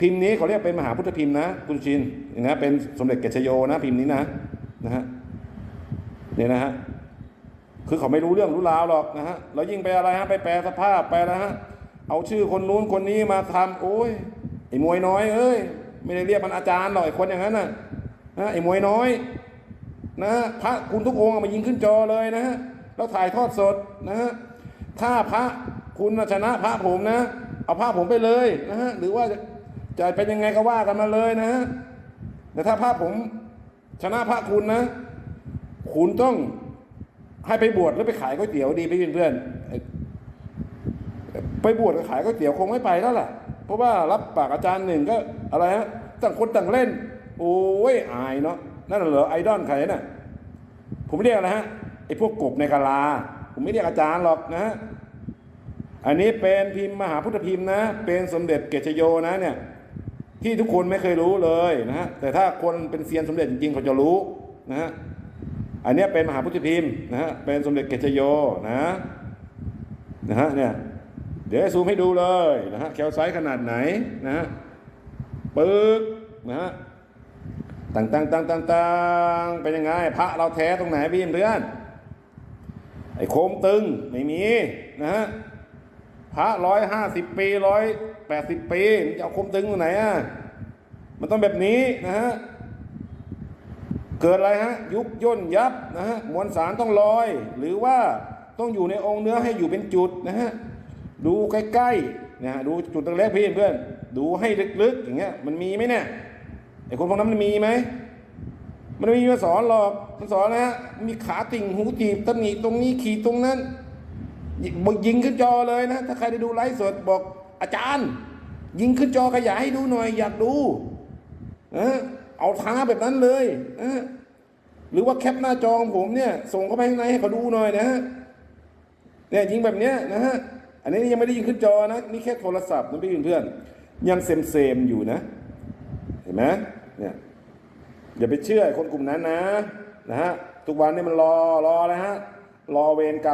พิมพ์นี้เขาเรียกเป็นมหาพุทธพิมพ์นะ คุณชินนะเป็นสมเด็จเกศโยนะพิมพ์นี้นะนะฮะเนี่ยนะฮะคือเขาไม่รู้เรื่องรู้ราวหรอกนะฮะแล้วยิ่งไปอะไรฮะไปแปลสภาพไปนะฮะเอาชื่อคนนู้นคนนี้มาทำโอ้ยไอ้มวยน้อยเอ้ยไม่ได้เรียกมันอาจารย์หรอกไอ้คนอย่างนั้นน่ะนะไอ้มวยน้อย นะพระคุณทุกองค์เอามายิงขึ้นจอเลยนะฮะแล้วถ่ายทอดสดนะฮะถ้าพระคุณชนะพระผมนะ เอาพระผมไปเลยนะฮะหรือว่า จะจเป็นยังไงก็ว่ากันมาเลยนะฮะแต่ถ้าพระผมชนะพระคุณนะ คุณต้องให้ไปบวชแล้วไปขายก๋วยเตี๋ยวดีพี่เพื่อนไอ้ไปบวชกับขายก๋วยเตี๋ยวคงไม่ไปแล้วล่ะ เพราะว่ารับปากอาจารย์หนึ่งก็อะไรฮะต่างคนต่างเล่น โอ้ยอายเนาะนั่นเหรอไอดอลใครน่ะผมเรียกอะไรฮะไอพวกกบในกะลา ผมไม่เรียกอาจารย์หรอกนะฮะอันนี้เป็นพิมพ์มหาพุทธพิมพ์นะ เป็นสมเด็จเกศโยนะเนี่ย ที่ทุกคนไม่เคยรู้เลยนะฮะแต่ถ้าคนเป็นเซียนสมเด็จจริงๆเขาจะรู้นะฮะอันนี้เป็นมหาพุทธพิมพ์นะฮะเป็นสมเด็จเกศโยนะนะฮะเนี่ยเดี๋ยวให้ซูมให้ดูเลยนะฮะแคลไซส์ขนาดไหนนะฮะปึ๊กนะฮะต่างต่างต่างต่างต่างเป็นยังไง พระเราแท้ตรงไหนพี่เพื่อนไอ้โคมตึงไม่มีนะฮะ พระร้อยห้าสิบปีร้อยแปดสิบปีจะเอาคมตึงตรงไหนอะมันต้องแบบนี้นะฮะเกิดอะไรฮะยุบย่นยับนะฮะมวลสารต้องลอย หรือว่าต้องอยู่ในองค์เนื้อให้อยู่เป็นจุดนะฮะดูใกล้ๆนะฮะดูจุดเล็กพี่เพื่อนดูให้ลึกๆอย่างเงี้ยมันมีไหมเนี่ยไอ้คนพวกนั้นมันมีไหมมันไม่มีมาสอนหรอกมันสอนนะฮะมีขาติ่งหูจีบตำหนิตรงนี้ขีดตรงนั้น บอกยิงขึ้นจอเลยนะ ถ้าใครได้ดูไลฟ์สดบอกอาจารย์ ยิงขึ้นจอขยายให้ดูหน่อย อยากดูเออเอาท้าแบบนั้นเลยเออหรือว่าแคปหน้าจอของผมเนี่ย ส่งเข้าไปข้างในให้เขาดูหน่อยนะฮะเนี่ยยิงแบบเนี้ยนะฮะอันนี้ยังไม่ได้ยิงขึ้นจอนะนี่แค่โทรศัพท์นะพี่เพื่อนยังเซมเซมๆอยู่นะ เห็นไหมเนี่ยอย่าไปเชื่อคนกลุ่มนั้นนะนะฮะทุกวันนี้มันรอรอนะฮะรอเวรกรรม